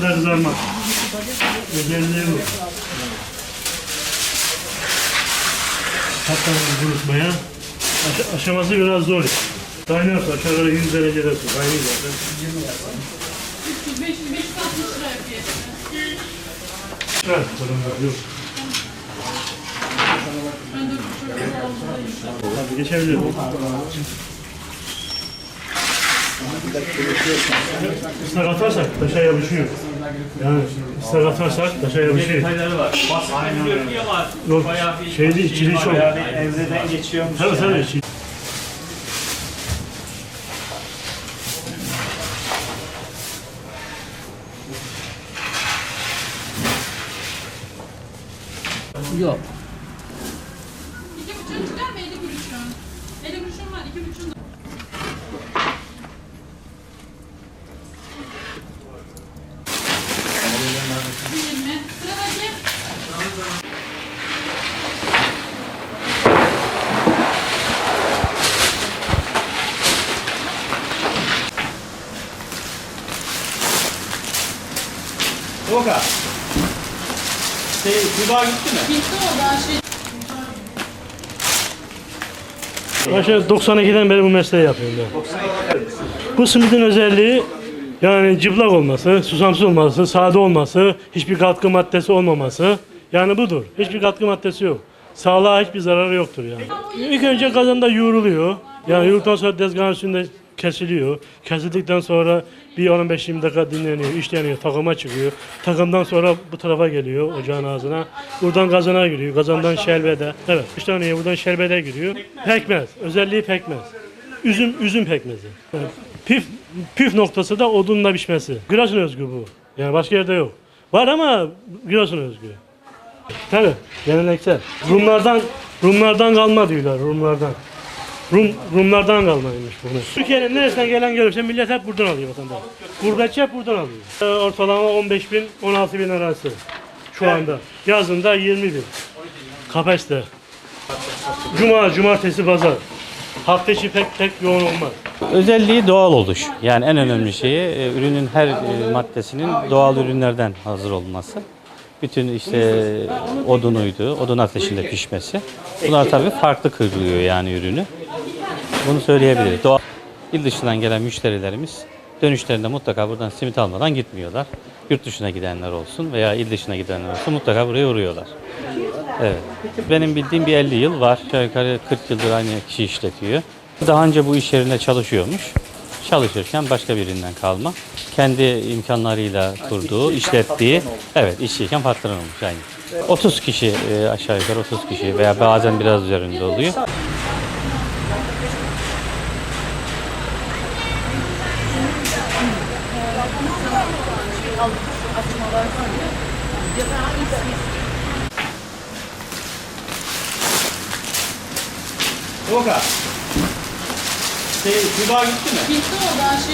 da kızarmaz. Özelliği bu. Hatta kurutmaya Aş aşaması biraz zor. Kaynar su aşağı yukarı 100 derecede su kaynıyor zaten. 560 lira yapıyor. Evet, sorun yok. Geçebilir miyim? İster atarsak taşa yapışıyor. Yani ister atarsak taşa yapışıyor. Detayları var. Baskı görünüyor var. Yok, Bayağı bir şeydi, içili çok. Bayağı bir evreden geçiyormuş. Tabii tabii. içi- şey- Yok. İki buçuk lira mı? Elli kuruşun. Elli kuruşun var, iki buçuk lira. 20. Sıradaki. Toka. Şey, Tuba gitti mi? Gitti o daha şey. Aşağı 92'den beri bu mesleği yapıyorum ben. Bu simidin özelliği yani cıplak olması, susamsız olması, sade olması, hiçbir katkı maddesi olmaması. Yani budur. Hiçbir katkı maddesi yok. Sağlığa hiçbir zararı yoktur yani. İlk önce kazanda yoğruluyor. Yani yoğrulduktan sonra tezgahın üstünde kesiliyor. Kesildikten sonra bir 15-20 dakika dinleniyor, işleniyor, takıma çıkıyor. Takımdan sonra bu tarafa geliyor ocağın ağzına. Buradan kazana giriyor, kazandan şerbede. Evet, işleniyor, buradan şerbede giriyor. Pekmez, özelliği pekmez. Üzüm, üzüm pekmezi. Yani püf, püf noktası da odunla pişmesi. Giresun özgü bu. Yani başka yerde yok. Var ama Giresun özgü. Tabii, geleneksel. Rumlardan, Rumlardan kalma diyorlar, Rumlardan. Rum, Rumlardan kalmaymış bunu. Türkiye'nin neresinden gelen gelirse millet hep buradan alıyor vatandaş. Gurbetçi hep buradan alıyor. Ee, Ortalama 15 bin, 16 bin arası şu anda. Yazında 20 bin. Kapasite. Cuma, cumartesi, pazar. Hafta içi pek pek yoğun olmaz. Özelliği doğal oluş. Yani en önemli şeyi e, ürünün her e, maddesinin doğal ürünlerden hazır olması. Bütün işte odunuydu, odun ateşinde pişmesi. Bunlar tabii farklı kırılıyor yani ürünü. Bunu söyleyebiliriz. Doğal. İl dışından gelen müşterilerimiz dönüşlerinde mutlaka buradan simit almadan gitmiyorlar. Yurt dışına gidenler olsun veya il dışına gidenler olsun mutlaka buraya uğruyorlar. Evet. Benim bildiğim bir 50 yıl var. Aşağı yukarı 40 yıldır aynı kişi işletiyor. Daha önce bu iş yerinde çalışıyormuş. Çalışırken başka birinden kalma. Kendi imkanlarıyla kurduğu, işlettiği, evet işçiyken patron olmuş aynı. 30 kişi e, aşağı yukarı 30 kişi veya bazen biraz üzerinde oluyor. Tolga. Şey, Tuba gitti mi? Bitti o daha şey.